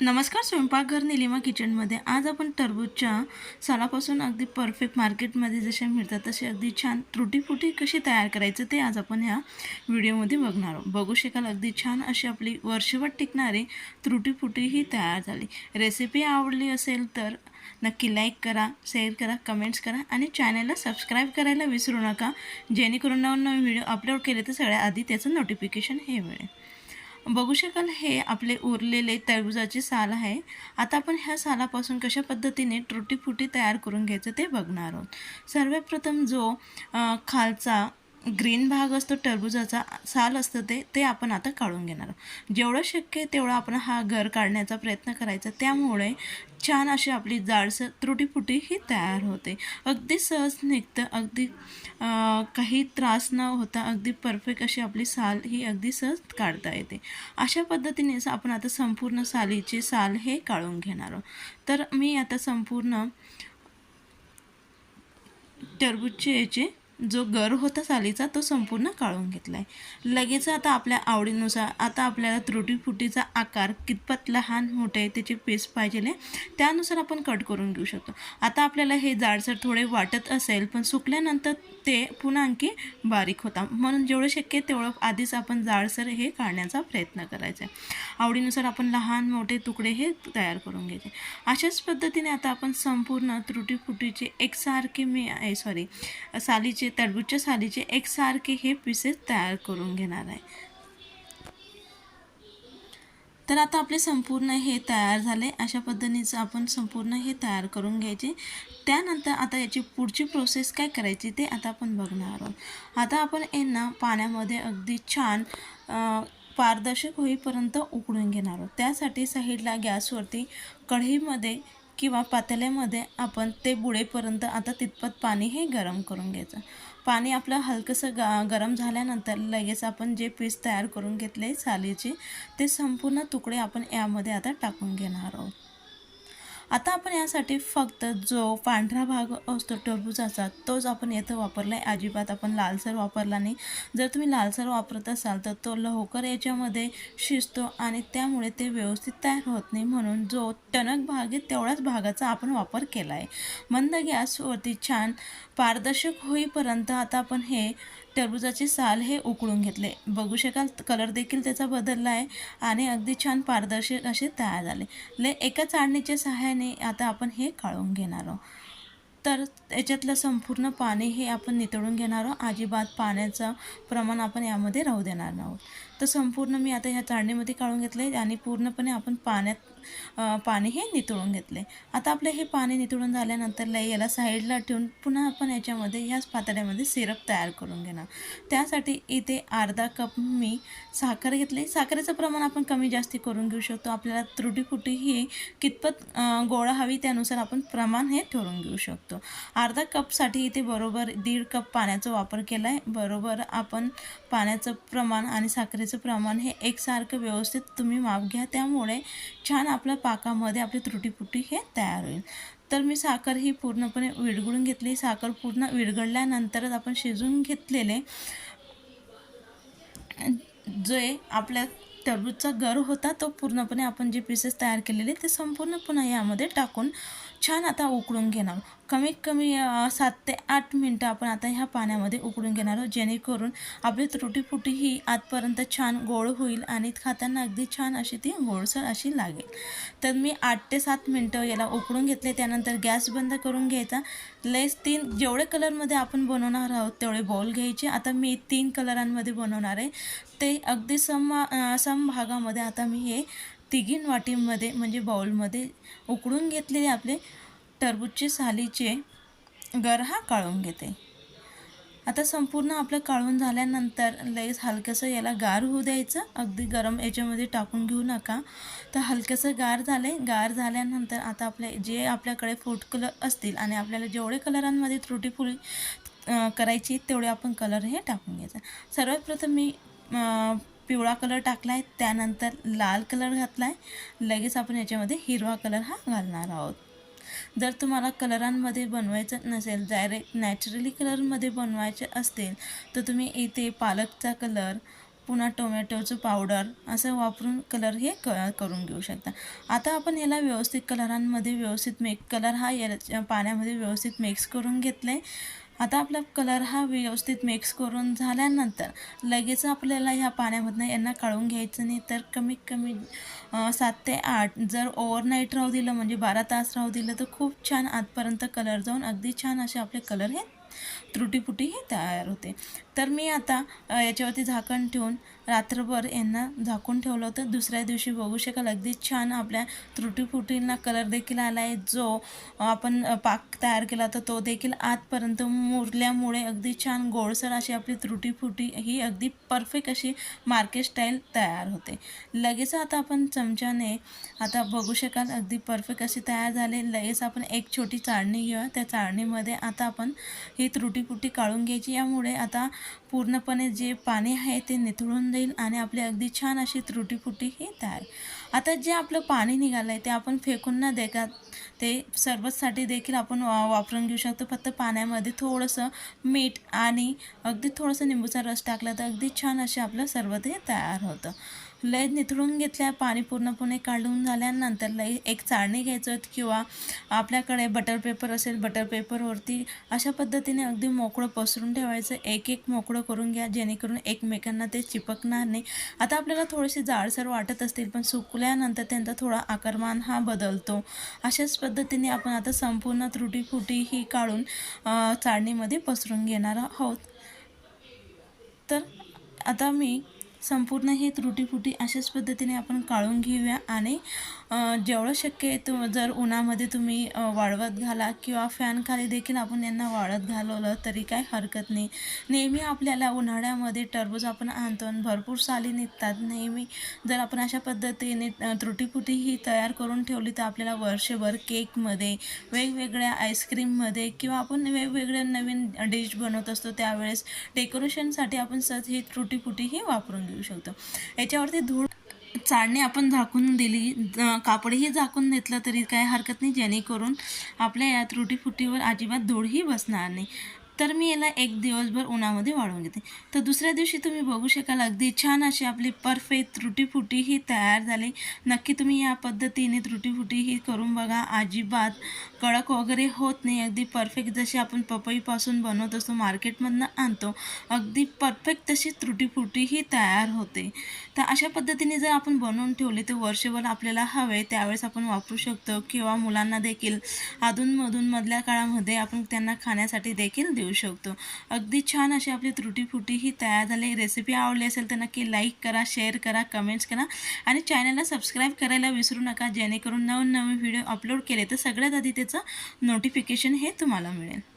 नमस्कार स्वयंपाकघर निलिमा किचनमध्ये. आज आपण टरबूजच्या सालापासून अगदी परफेक्ट मार्केटमध्ये जसे मिळतात तसे अगदी छान त्रुटीफुटी कशी तयार करायचं ते आज आपण ह्या व्हिडिओमध्ये बघणार आहोत. बघू शकाल अगदी छान अशी आपली वर्षभर टिकणारी त्रुटीफुटी ही तयार झाली. रेसिपी आवडली असेल तर नक्की लाईक करा शेअर करा कमेंट्स करा आणि चॅनलला सबस्क्राईब करायला विसरू नका. जेणेकरून नवनवीन व्हिडिओ अपलोड केले तर सगळ्या आधी त्याचं नोटिफिकेशन हे मिळेल. बघू शकाल हे आपले उरलेले टरबुजाचे साल आहे. आता आपण ह्या सालापासून कशा पद्धतीने त्रुटीफुटी तयार करून घ्यायचं ते बघणार आहोत. सर्वप्रथम जो खालचा ग्रीन भाग असतो टरबुजाचा साल असतं ते ते आपण आता काढून घेणार. आहोत जेवढं शक्य आहे तेवढं आपण हा घर काढण्याचा प्रयत्न करायचा. त्यामुळे छान अशी आपली जाडसर त्रुटीफुटी ही तयार होते. अगदी सहज निघतं अगदी काही त्रास न होता अगदी परफेक्ट अशी आपली साल ही अगदी सहज काढता येते. अशा पद्धतीनेच आपण आता संपूर्ण सालीचे साल हे काढून घेणार आहोत. तर मी आता संपूर्ण टरबूजचे याचे जो गर होता सालीचा तो संपूर्ण काढून घेतला आहे लगेच आता आपल्या आवडीनुसार आता आपल्याला त्रुटीफुटीचा आकार कितपत लहान मोठे त्याचे पीस पाहिजे त्यानुसार आपण कट करून घेऊ शकतो. आता आपल्याला हे जाडसर थोडे वाटत असेल पण सुकल्यानंतर ते पुन्हा आणखी बारीक होता. म्हणून जेवढं शक्य तेवढं आधीच आपण जाडसर हे काढण्याचा प्रयत्न करायचा आहे. आवडीनुसार आपण लहान मोठे तुकडे हे तयार करून घ्यायचे. अशाच पद्धतीने आता आपण संपूर्ण त्रुटीफुटीचे एकसारखे मी सॉरी सालीचे टरबूजच्या सालीचे एकसारखे हे पीसेस तयार करून घेणार आहे. तर आता आपले संपूर्ण हे तयार झाले. अशा पद्धतीचं आपण संपूर्ण हे तयार करून घ्यायचे. त्यानंतर आता याची पुढची प्रोसेस काय करायची ते आता आपण बघणार आहोत. आता आपण यांना पाण्यामध्ये अगदी छान पारदर्शक होईपर्यंत उकळून घेणार आहोत. त्यासाठी साईडला गॅसवरती कढईमध्ये किंवा पातेल्यामध्ये आपण ते बुडेपर्यंत आता तितपत पाणी हे गरम करून घ्यायचं. पाणी आपलं हलकंसं गा गरम झाल्यानंतर लगेच आपण जे पीस तयार करून घेतले सालीचे ते संपूर्ण तुकडे आपण यामध्ये आता टाकून घेणार आहोत. आता आपण यासाठी फक्त जो पांढरा भाग असतो टरबुजाचा तोच आपण येथं वापरला आहे अजिबात आपण लालसर वापरला नाही. जर तुम्ही लालसर वापरत असाल तर तो लवकर याच्यामध्ये शिजतो आणि त्यामुळे ते व्यवस्थित तयार होत नाही. म्हणून जो टणक भाग आहे तेवढ्याच भागाचा आपण वापर केला आहे मंद गॅसवरती छान पारदर्शक होईपर्यंत आता आपण हे टरबुजाचे साल हे उकळून घेतले. बघू शकाल कलर देखील त्याचा बदलला आहे आणि अगदी छान पारदर्शक असे तयार झाले. ले एका चाळणीच्या सहाय्याने आता आपण हे काढून घेणार आहोत. तर याच्यातलं संपूर्ण पाणी हे आपण नितळून घेणार आहोत. अजिबात पाण्याचं प्रमाण आपण यामध्ये राहू देणार आहोत. तर संपूर्ण मी आता ह्या चाळणीमध्ये काढून घेतले आणि पूर्णपणे आपण पाण्यात पाणी हे नितळून घेतले. आता आपलं हे पाणी नितळून झाल्यानंतर लय याला साईडला ठेवून पुन्हा आपण याच्यामध्ये ह्याच पातळ्यामध्ये सिरप तयार करून घेणार. त्यासाठी इथे अर्धा कप मी साखर घेतली. साखरेचं प्रमाण आपण कमी जास्ती करून घेऊ शकतो. आपल्याला त्रुटीफुटी ही कितपत गोळा हवी त्यानुसार आपण प्रमाण हे ठरवून घेऊ शकतो. अर्धा कपसाठी इथे बरोबर दीड कप पाण्याचा वापर केला आहे बरोबर आपण पाण्याचं प्रमाण आणि साखरेचं प्रमाण हे एकसारखं व्यवस्थित तुम्ही माप घ्या. त्यामुळे छान आपल्या पाकामध्ये आपली त्रुटीपुटी हे तयार होईल. तर मी साखर ही पूर्णपणे विरघळून घेतली. साखर पूर्ण विरघळल्यानंतरच आपण शिजवून घेतलेले जे आपल्या टरबूजचा गर होता तो पूर्णपणे आपण जे पीसेस तयार केलेले ते संपूर्ण पुन्हा यामध्ये टाकून छान आता उकळून घेणार. कमीत कमी सात ते आठ मिनटं आपण आता ह्या पाण्यामध्ये उकळून घेणार आहोत जेणेकरून आपली त्रुटीफुटी ही आतपर्यंत छान गोड होईल आणि खाताना अगदी छान अशी ती गोडसर अशी लागेल. तर मी आठ ते सात मिनटं याला उकळून घेतले त्यानंतर गॅस बंद करून घ्यायचा. लेस तीन जेवढे कलरमध्ये आपण बनवणार आहोत तेवढे बॉल घ्यायचे. आता मी तीन कलरांमध्ये बनवणार आहे. ते अगदी सम अं, सम भागामध्ये आता मी हे तिघीन वाटीमध्ये म्हणजे बाउलमध्ये उकळून घेतलेले आपले टरबूजचे सालीचे गर हा काढून घेते. आता संपूर्ण आपलं काढून झाल्यानंतर लगेच हलकंसं याला गार होऊ द्यायचं. अगदी गरम याच्यामध्ये टाकून घेऊ नका. तर हलकंसं गार झाले. गार झाल्यानंतर आता आपले जे आपल्याकडे फूड कलर असतील आणि आपल्याला जेवढे कलरांमध्ये त्रुटीफुटी करायची तेवढे आपण कलर हे टाकून घ्यायचं. सर्वात प्रथम मी पिवळा कलर टाकला आहे त्यानंतर लाल कलर घातला आहे लगेच आपण याच्यामध्ये हिरवा कलर हा घालणार आहोत. जर तुम्हाला कलरांमध्ये बनवायचं नसेल डायरेक्ट नॅचरली कलरमध्ये बनवायचे असतील तर तुम्ही इथे पालकचा कलर पुन्हा टोमॅटोचं पावडर असं वापरून कलर हे क करून घेऊ शकता. आता आपण याला व्यवस्थित कलरांमध्ये व्यवस्थित मेक कलर हा या पाण्यामध्ये व्यवस्थित मिक्स करून घेतला आहे आता आपला कलर हा व्यवस्थित मिक्स करून झाल्यानंतर लगेच आपल्याला ह्या पाण्यामधनं यांना काढून घ्यायचं नाही. तर कमीत कमी सात ते आठ जर ओव्हरनाईट राहू दिलं म्हणजे बारा तास राहू दिलं तर खूप छान आतपर्यंत कलर जाऊन अगदी छान असे आपले कलर हे त्रुटीपुटी हे तयार होते. तर मी आता याच्यावरती झाकण ठेवून रात्रभर यांना झाकून ठेवलं होतं. दुसऱ्या दिवशी बघू शकाल अगदी छान आपल्या त्रुटीफुटींना कलर देखील आला आहे. जो आपण पाक तयार केला होता तो देखील आतपर्यंत मुरल्यामुळे अगदी छान गोडसर अशी आपली त्रुटीफुटी ही अगदी परफेक्ट अशी मार्केट स्टाईल तयार होते. लगेच आता आपण चमच्याने आता बघू शकाल अगदी परफेक्ट अशी तयार झाले. लगेच आपण एक छोटी चाळणी घेऊया. त्या चाळणीमध्ये आता आपण ही त्रुटीफुटी काढून घ्यायची. यामुळे आता पूर्णपणे जे पाणी आहे ते निथळून जाईल आणि आपली अगदी छान अशी त्रुटीफुटी ही तयार. आता जे आपलं पाणी निघालं आहे ते आपण फेकून न देता ते सरबतसाठी देखील आपण वा वापरून घेऊ शकतो. फक्त पाण्यामध्ये थोडंसं मीठ आणि अगदी थोडंसं निंबूचा रस टाकला तर अगदी छान असे आपलं सरबत हे तयार होतं. लय निथळून घेतल्या पाणी पूर्णपणे काढून झाल्यानंतर लई एक चाळणी घ्यायचं किंवा आपल्याकडे बटर पेपर असेल बटर पेपरवरती अशा पद्धतीने अगदी मोकळं पसरून ठेवायचं. एक एक मोकळं करून घ्या जेणेकरून एकमेकांना ते चिपकणार नाही. आता आपल्याला थोडेसे जाडसर वाटत असतील पण सुकल्यानंतर त्यांचा थोडा आकारमान हा बदलतो. अशाच पद्धतीने आपण आता संपूर्ण त्रुटी फुटी ही काढून चाळणीमध्ये पसरून घेणार आहोत. तर आता मी संपूर्ण हे त्रुटीफुटी अशाच पद्धतीने आपण काढून घेऊया आणि जेवढं शक्य आहे तो जर उन्हामध्ये तुम्ही वाळवत घाला किंवा फॅनखाली देखील आपण यांना वाळत घालवलं तरी काय हरकत नाही. नेहमी आपल्याला उन्हाळ्यामध्ये टरबूज आपण आणतो आणि भरपूर साली निघतात. नेहमी जर आपण अशा पद्धतीने त्रुटीफुटी ही तयार करून ठेवली तर आपल्याला वर्षभर केकमध्ये वेगवेगळ्या आईस्क्रीममध्ये किंवा आपण वेगवेगळ्या नवीन डिश बनवत असतो त्यावेळेस डेकोरेशनसाठी आपण सत ही त्रुटीफुटी ही वापरून घेऊ. शकतो. याच्यावरती धूळ चाळणी आपण झाकून दिली कापडही झाकून घेतलं तरी काय हरकत नाही. जेणेकरून आपल्या या त्रुटीफुटीवर अजिबात धूळही बसणार नाही. तर मी याला एक दिवसभर उन्हामध्ये वाळवून घेते. तर दुसऱ्या दिवशी तुम्ही बघू शकाल अगदी छान अशी आपली परफेक्ट त्रुटीफुटी ही तयार झाली. नक्की तुम्ही या पद्धतीने त्रुटीफुटी ही करून बघा. अजिबात कडक वगैरे होत नाही. अगदी परफेक्ट जशी आपण पपईपासून बनवत असतो मार्केटमधनं आणतो अगदी परफेक्ट तशी त्रुटीफुटी ही तयार होते. तर अशा पद्धतीने जर आपण बनवून ठेवले तर वर्षभर आपल्याला हवे त्यावेळेस आपण वापरू शकतो. किंवा मुलांना देखील अधूनमधून मधल्या काळामध्ये आपण त्यांना खाण्यासाठी देखील देऊ शकतो. अगदी छान अशी आपली त्रुटीफुटीही तयार झाली. रेसिपी आवडली असेल तर नक्की लाईक करा शेअर करा कमेंट्स करा आणि चॅनलला सबस्क्राईब करायला विसरू नका. जेणेकरून नवनवीन व्हिडिओ अपलोड केले तर सगळ्यात आधी त्याचं नोटिफिकेशन हे तुम्हाला मिळेल.